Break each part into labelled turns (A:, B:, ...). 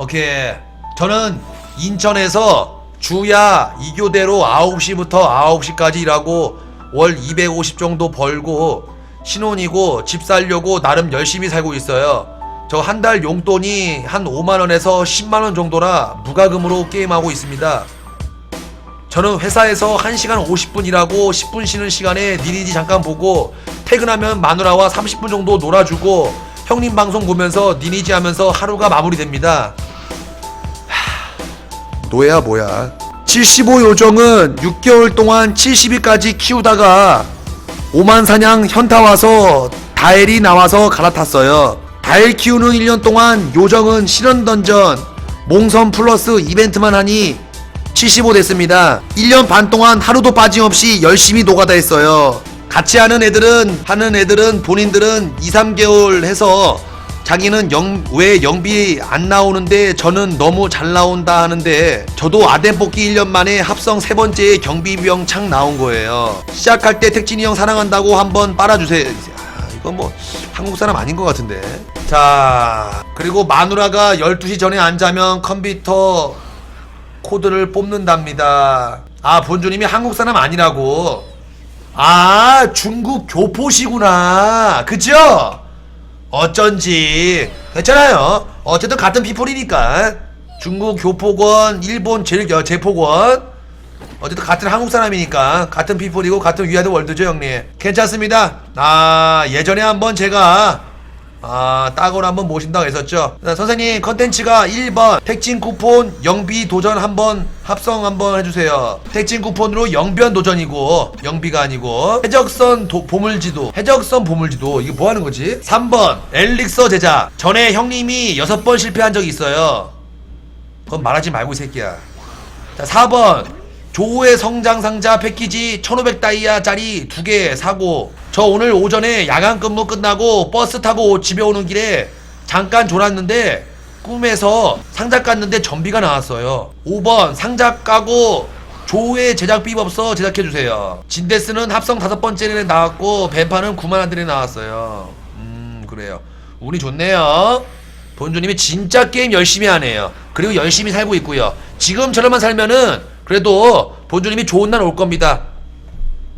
A: 오케이. 저는 인천에서 주야 2교대로 9시부터 9시까지 일하고 월 250 정도 벌고 신혼이고 집 살려고 나름 열심히 살고 있어요. 저 한 달 용돈이 한 5만원에서 10만원 정도라 무과금으로 게임하고 있습니다. 저는 회사에서 1시간 50분 일하고 10분 쉬는 시간에 니니지 잠깐 보고 퇴근하면 마누라와 30분 정도 놀아주고 형님 방송 보면서 니니지 하면서 하루가 마무리됩니다. 하, 노예야 뭐야. 75 요정은 6개월 동안 70일까지 키우다가 오만 사냥 현타 와서 다엘이 나와서 갈아탔어요. 다엘 키우는 1년 동안 요정은 실현 던전, 몽선 플러스 이벤트만 하니 75 됐습니다. 1년 반 동안 하루도 빠짐없이 열심히 노가다 했어요. 같이 하는 애들은 하는 애들은 본인들은 2, 3개월 해서 자기는 영, 왜 영비 안 나오는데 저는 너무 잘 나온다 하는데 저도 아덴 뽑기 1년 만에 합성 세 번째 경비병 창 나온 거예요. 시작할 때 택진이 형 사랑한다고 한번 빨아주세요. 아, 이거 뭐 한국 사람 아닌 것 같은데. 자, 그리고 마누라가 12시 전에 안 자면 컴퓨터 코드를 뽑는답니다. 아, 본주님이 한국 사람 아니라고. 아, 중국 교포시구나. 그죠? 어쩐지. 괜찮아요. 어쨌든 같은 피플이니까. 중국 교포권, 일본 제, 여- 제포권. 어쨌든 같은 한국 사람이니까. 같은 피플이고 같은 위아드 월드죠, 형님. 괜찮습니다. 아, 예전에 한번 제가 아, 딱으로 한번 모신다고 했었죠. 자, 선생님, 컨텐츠가 1번, 택진 쿠폰 영비 도전 한번 합성 한번 해주세요. 택진 쿠폰으로 영변 도전이고, 영비가 아니고, 해적선 도- 보물지도, 해적선 보물지도, 이게 뭐 하는 거지? 3번, 엘릭서 제작. 전에 형님이 6번 실패한 적이 있어요. 그건 말하지 말고, 이 새끼야. 자, 4번. 조우의 성장 상자 패키지 1500 다이아짜리 두개 사고 저 오늘 오전에 야간 근무 끝나고 버스 타고 집에 오는 길에 잠깐 졸았는데 꿈에서 상자 깠는데 전비가 나왔어요. 5번 상자 까고 조우의 제작 비법서 제작해 주세요. 진데스는 합성 다섯 번째에 나왔고 벤파는 9만 원들에 나왔어요. 음 그래요. 운이 좋네요. 본주님이 진짜 게임 열심히 하네요. 그리고 열심히 살고 있고요. 지금처럼만 살면은 그래도 본주님이 좋은 날 올 겁니다.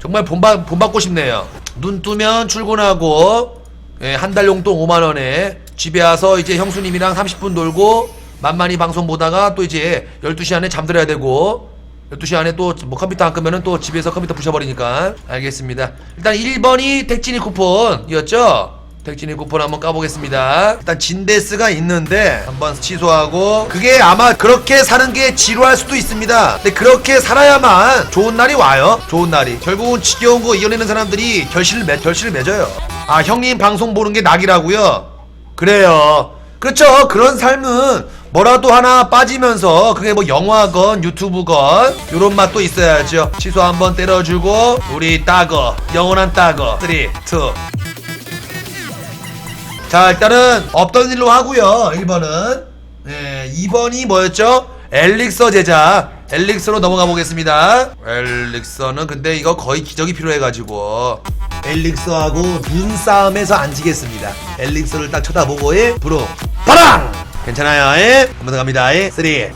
A: 정말 본받, 본받고 싶네요. 눈 뜨면 출근하고, 예, 한 달 용돈 5만원에 집에 와서 이제 형수님이랑 30분 놀고, 만만히 방송 보다가 또 이제 12시 안에 잠들어야 되고, 12시 안에 또 뭐 컴퓨터 안 끄면은 또 집에서 컴퓨터 부셔버리니까. 알겠습니다. 일단 1번이 택진이 쿠폰이었죠? 택진이 쿠폰 한번 까보겠습니다. 일단 진데스가 있는데 한번 취소하고 그게 아마 그렇게 사는 게 지루할 수도 있습니다. 근데 그렇게 살아야만 좋은 날이 와요. 좋은 날이. 결국은 지겨운 거 이겨내는 사람들이 결실을 맺 결실을 맺어요. 아 형님 방송 보는 게 낙이라고요? 그래요. 그렇죠. 그런 삶은 뭐라도 하나 빠지면서 그게 뭐 영화건 유튜브건 요런 맛도 있어야죠. 취소 한번 때려주고 우리 따거 영원한 따거 3, 2 자 일단은 없던 일로 하고요. 1번은. 네, 2번이 뭐였죠? 엘릭서 제작. 엘릭서로 넘어가 보겠습니다. 엘릭서는 근데 이거 거의 기적이 필요해가지고 엘릭서하고 눈싸움에서 안 지겠습니다. 엘릭서를 딱 쳐다보고 예 브로. 바랑 괜찮아요. 예? 한번 더 갑니다. 예? 3 2 1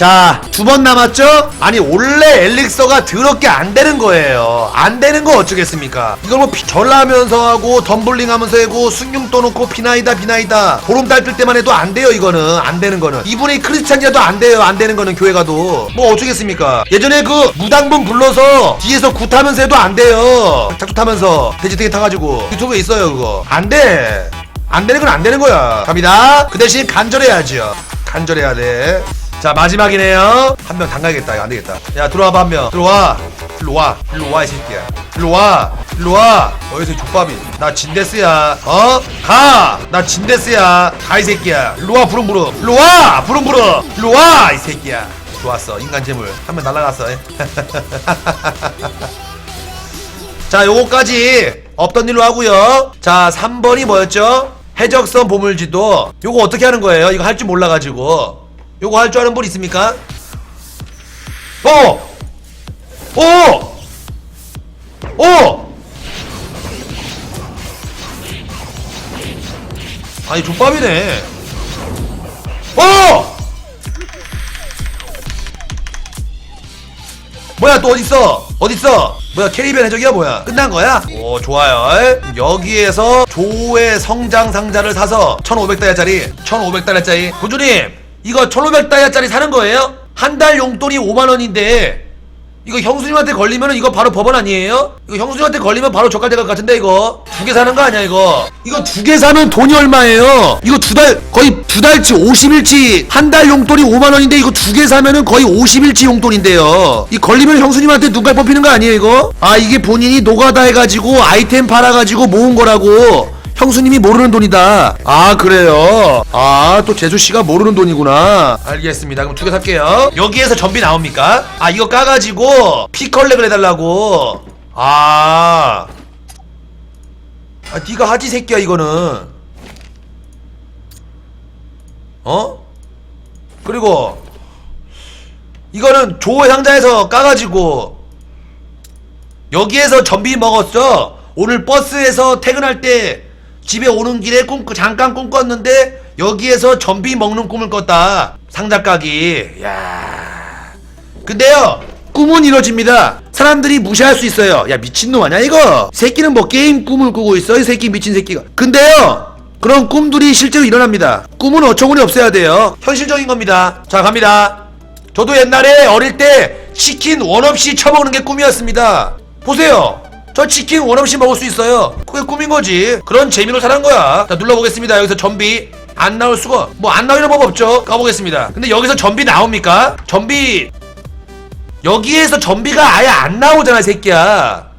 A: 자, 두 번 남았죠? 아니, 원래 엘릭서가 더럽게 안 되는 거예요. 안 되는 거 어쩌겠습니까? 이걸 뭐 피- 전라하면서 하고, 덤블링 하면서 하고, 순경 떠놓고, 비나이다, 비나이다. 보름 달 뜰 때만 해도 안 돼요, 이거는. 안 되는 거는. 이분이 크리스찬이라도 안 돼요, 안 되는 거는, 교회 가도. 뭐 어쩌겠습니까? 예전에 그 무당분 불러서 뒤에서 굿하면서 해도 안 돼요. 작두 타면서. 돼지되게 타가지고. 유튜브에 있어요, 그거. 안 돼. 안 되는 건 안 되는 거야. 갑니다. 그 대신 간절해야죠. 간절해야 돼. 자 마지막이네요. 한 명 당가야겠다. 이거 안 되겠다. 야 들어와봐 한 명. 들어와. 일로 와. 일로 와 이 새끼야. 일로 와. 일로 와. 어디서 족밥이? 나 진데스야. 어? 가. 나 진데스야. 가 이 새끼야. 일로 와 부릉부릉. 일로 와 부릉부릉. 일로 와 이 새끼야. 좋았어 인간 재물 한 명 날라갔어. 자 요거까지 없던 일로 하고요 자 3번이 뭐였죠? 해적선 보물지도 요거 어떻게 하는 거예요? 이거 할 줄 몰라가지고 요거 할 줄 아는 분 있습니까? 어! 오! 오! 아니 족밥이네 어! 뭐야 또 어딨어? 어딨어? 뭐야 캐리비안 해적이야 뭐야? 끝난 거야? 오 좋아요 여기에서 조의 성장 상자를 사서 1500달러짜리 1500달러짜리 군주님 이거 1500달러짜리 사는 거예요? 한 달 용돈이 5만원인데 이거 형수님한테 걸리면 이거 바로 법원 아니에요? 이거 형수님한테 걸리면 바로 족갈 될것 같은데 이거 두 개 사는 거 아니야 이거 이거 두 개 사면 돈이 얼마예요? 이거 두 달 거의 두 달치 50일치 한 달 용돈이 5만 원인데 이거 두 개 사면은 거의 50일치 용돈인데요. 이 걸리면 형수님한테 눈깔 뽑히는 거 아니에요 이거? 아 이게 본인이 노가다 해가지고 아이템 팔아가지고 모은 거라고. 형수님이 모르는 돈이다. 아 그래요. 아 또 재수 씨가 모르는 돈이구나. 알겠습니다. 그럼 두 개 살게요. 여기에서 전비 나옵니까? 아 이거 까가지고 피 컬렉을 해달라고. 아. 아 네가 하지 새끼야 이거는. 어? 그리고 이거는 조의 상자에서 까가지고 여기에서 전비 먹었어. 오늘 버스에서 퇴근할 때 집에 오는 길에 꿈 잠깐 꿈 꿨는데 여기에서 전비 먹는 꿈을 꿨다. 상자 까기. 야. 근데요. 꿈은 이루어집니다. 사람들이 무시할 수 있어요. 야 미친놈 아니야 이거? 새끼는 뭐 게임 꿈을 꾸고 있어 이 새끼 미친 새끼가. 근데요. 그런 꿈들이 실제로 일어납니다. 꿈은 어처구니 없어야 돼요. 현실적인 겁니다. 자 갑니다. 저도 옛날에 어릴 때 치킨 원 없이 처먹는 게 꿈이었습니다. 보세요. 저 치킨 원 없이 먹을 수 있어요. 그게 꿈인 거지. 그런 재미로 사는 거야. 자, 눌러보겠습니다. 여기서 전비. 안 나올 수가, 뭐 안 나오는 법 없죠. 까보겠습니다. 근데 여기서 전비 나옵니까? 전비. 여기에서 전비가 아예 안 나오잖아, 이 새끼야.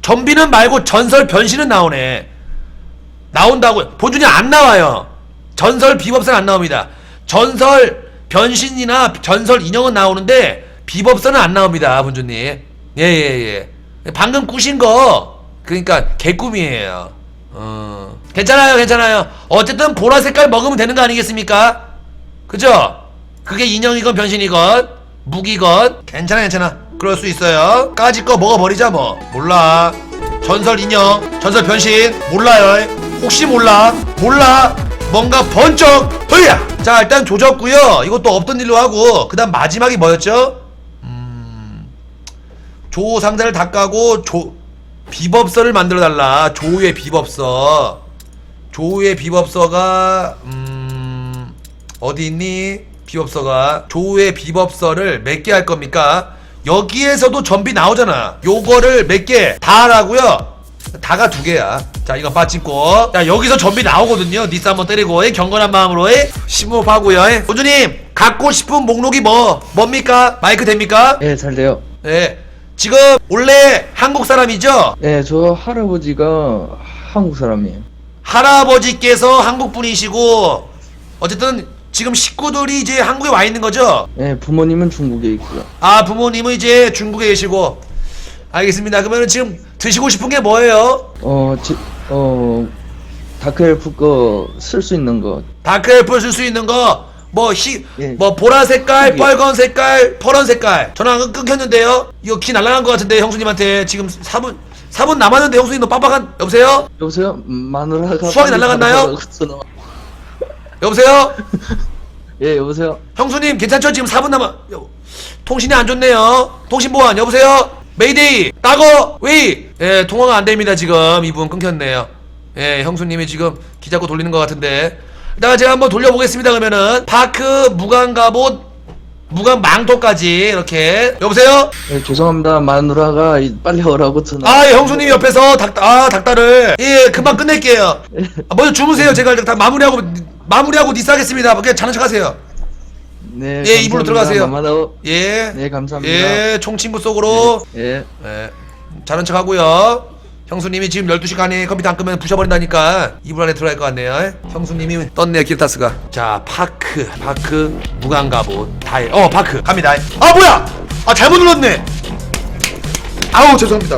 A: 전비는 말고 전설 변신은 나오네. 나온다고. 보준이 안 나와요. 전설 비법선 안 나옵니다. 전설 변신이나 전설 인형은 나오는데 비법선은 안 나옵니다, 본주님. 예 예 예. 방금 꾸신 거 그러니까 개꿈이에요. 어. 괜찮아요, 괜찮아요. 어쨌든 보라 색깔 먹으면 되는 거 아니겠습니까? 그죠? 그게 인형이건 변신이건 무기건 괜찮아 괜찮아. 그럴 수 있어요. 까짓 거 먹어버리자 뭐. 몰라. 전설 인형, 전설 변신 몰라요. 혹시 몰라? 몰라. 뭔가 번쩍. 허야. 자 일단 조졌고요. 이것도 없던 일로 하고 그 다음 마지막이 뭐였죠? 조 상자를 다 까고 조 비법서를 만들어 달라. 조의 비법서. 조의 비법서가 음 어디 있니? 비법서가 조의 비법서를 몇 개 할 겁니까? 여기에서도 전비 나오잖아. 요거를 몇 개 다 하라고요. 다가 두 개야. 자, 이거 빠찍고. 자, 여기서 전비 나오거든요. 니스 한번 때리고, 에, 경건한 마음으로, 에, 심호흡하고요, 에. 본주님, 갖고 싶은 목록이 뭐, 뭡니까? 마이크 됩니까?
B: 예, 잘 돼요.
A: 예. 지금, 원래 한국 사람이죠?
B: 예, 저 할아버지가 한국 사람이에요.
A: 할아버지께서 한국 분이시고, 어쨌든, 지금 식구들이 이제 한국에 와 있는 거죠?
B: 예, 부모님은 중국에 있고요.
A: 아, 부모님은 이제 중국에 계시고. 알겠습니다. 그러면 지금 드시고 싶은 게 뭐예요?
B: 어, 지, 어, 다크엘프 거 쓸 수 있는 거.
A: 다크엘프 쓸 수 있는 거, 뭐, 희,
B: 예.
A: 뭐, 보라 색깔,
B: 예.
A: 빨간 색깔, 파란 색깔. 전화 끊- 끊겼는데요? 이거 키 날라간 것 같은데, 형수님한테. 지금 4분, 4분 남았는데, 형수님 너 빡빡한, 여보세요?
B: 여보세요? 음, 마누라가
A: 수학이
B: 빨리
A: 날아갔나요?
B: 가라고 전화-
A: 여보세요?
B: 예, 여보세요?
A: 형수님, 괜찮죠? 지금 4분 남아, 여, 통신이 안 좋네요. 통신보안, 여보세요? 메이데이, 따거, 웨이! 예, 통화가 안 됩니다, 지금. 이분 끊겼네요. 예, 형수님이 지금 기 잡고 돌리는 것 같은데. 일단 제가 한번 돌려보겠습니다, 그러면은. 파크, 무관 갑옷, 무관 망토까지, 이렇게. 여보세요?
B: 예, 죄송합니다. 마누라가 이- 빨리 오라고 전화.
A: 아, 예, 형수님 옆에서 닭, 아, 닭다를. 예, 금방 끝낼게요. 아, 먼저 주무세요. 제가 다 마무리하고, 마무리하고 니스하겠습니다. 그냥 자는 척 하세요.
B: 네,
A: 예, 입으로 들어가세요.
B: 마마도.
A: 예.
B: 네, 감사합니다.
A: 예, 총친구 속으로.
B: 예.
A: 예. 자는 척 하고요. 형수님이 지금 12시간에 컴퓨터 안 끄면 부셔버린다니까 이불 안에 들어갈 것 같네요. 예? 형수님이 떴네요, 길타스가. 자, 파크, 파크, 무감갑옷, 다일. 어, 파크. 갑니다. 아, 뭐야! 아, 잘못 눌렀네! 아우, 죄송합니다.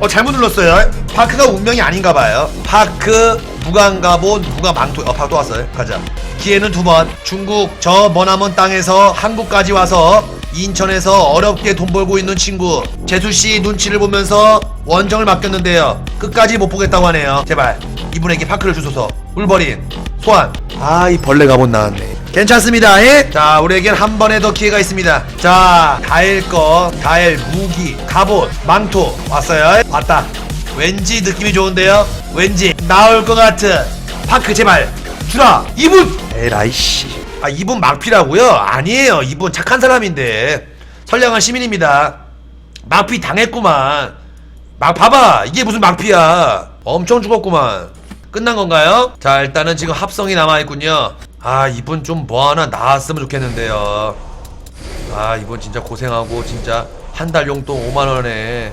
A: 어, 잘못 눌렀어요. 파크가 운명이 아닌가 봐요. 파크, 무감갑옷, 무감망토. 어, 파크 또 왔어요. 가자. 기회는 두 번. 중국 저 머나먼 땅에서 한국까지 와서 인천에서 어렵게 돈 벌고 있는 친구. 재수 씨 눈치를 보면서 원정을 맡겼는데요. 끝까지 못 보겠다고 하네요. 제발 이분에게 파크를 주소서. 울버린 소환. 아 이 벌레 갑옷 나왔네. 괜찮습니다. 예? 자 우리에겐 한 번에 더 기회가 있습니다. 자 다엘 거 다엘 무기 갑옷 망토 왔어요. 왔다. 왠지 느낌이 좋은데요? 왠지 나올 것 같은 파크 제발 주라. 이분! 에라이씨 아 이분 막피라고요? 아니에요. 이분 착한 사람인데. 선량한 시민입니다. 막피 당했구만. 막 봐봐. 이게 무슨 막피야. 엄청 죽었구만. 끝난 건가요? 자 일단은 지금 합성이 남아있군요. 아 이분 좀 뭐하나 나왔으면 좋겠는데요. 아 이분 진짜 고생하고 진짜 한 달 용돈 5만원에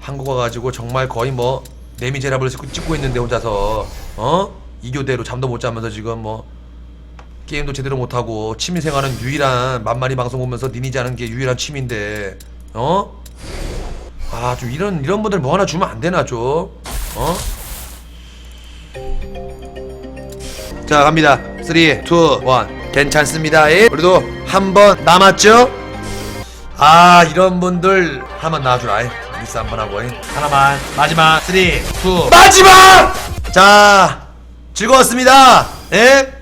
A: 한국 와가지고 정말 거의 뭐 내미제라블 찍고 있는데 혼자서. 어? 이교대로 잠도 못 자면서 지금 뭐 게임도 제대로 못하고 취미생활은 유일한 만만히 방송 보면서 니니지 하는 게 유일한 취미인데 어? 아 좀 이런 이런 분들 뭐 하나 주면 안 되나 좀 어? 자 갑니다 3 2 1 괜찮습니다 예. 우리도 한 번 남았죠? 아 이런 분들 한번 나와주라 예. 미스 한 번 하고 예. 하나만 마지막 3 2 마지막! 자 즐거웠습니다 예?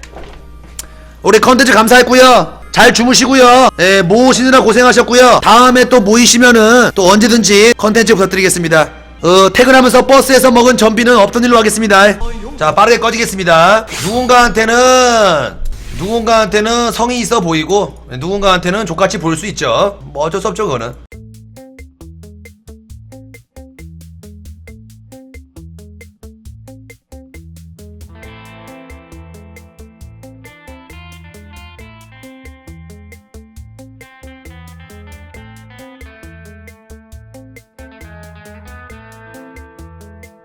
A: 우리 컨텐츠 감사했고요. 잘 주무시고요. 예, 모으시느라 고생하셨고요. 다음에 또 모이시면은 또 언제든지 컨텐츠 부탁드리겠습니다. 어, 퇴근하면서 버스에서 먹은 전비는 없던 일로 하겠습니다. 자, 빠르게 꺼지겠습니다. 누군가한테는 누군가한테는 성이 있어 보이고 누군가한테는 족같이 보일 수 있죠. 뭐 어쩔 수 없죠, 그거는.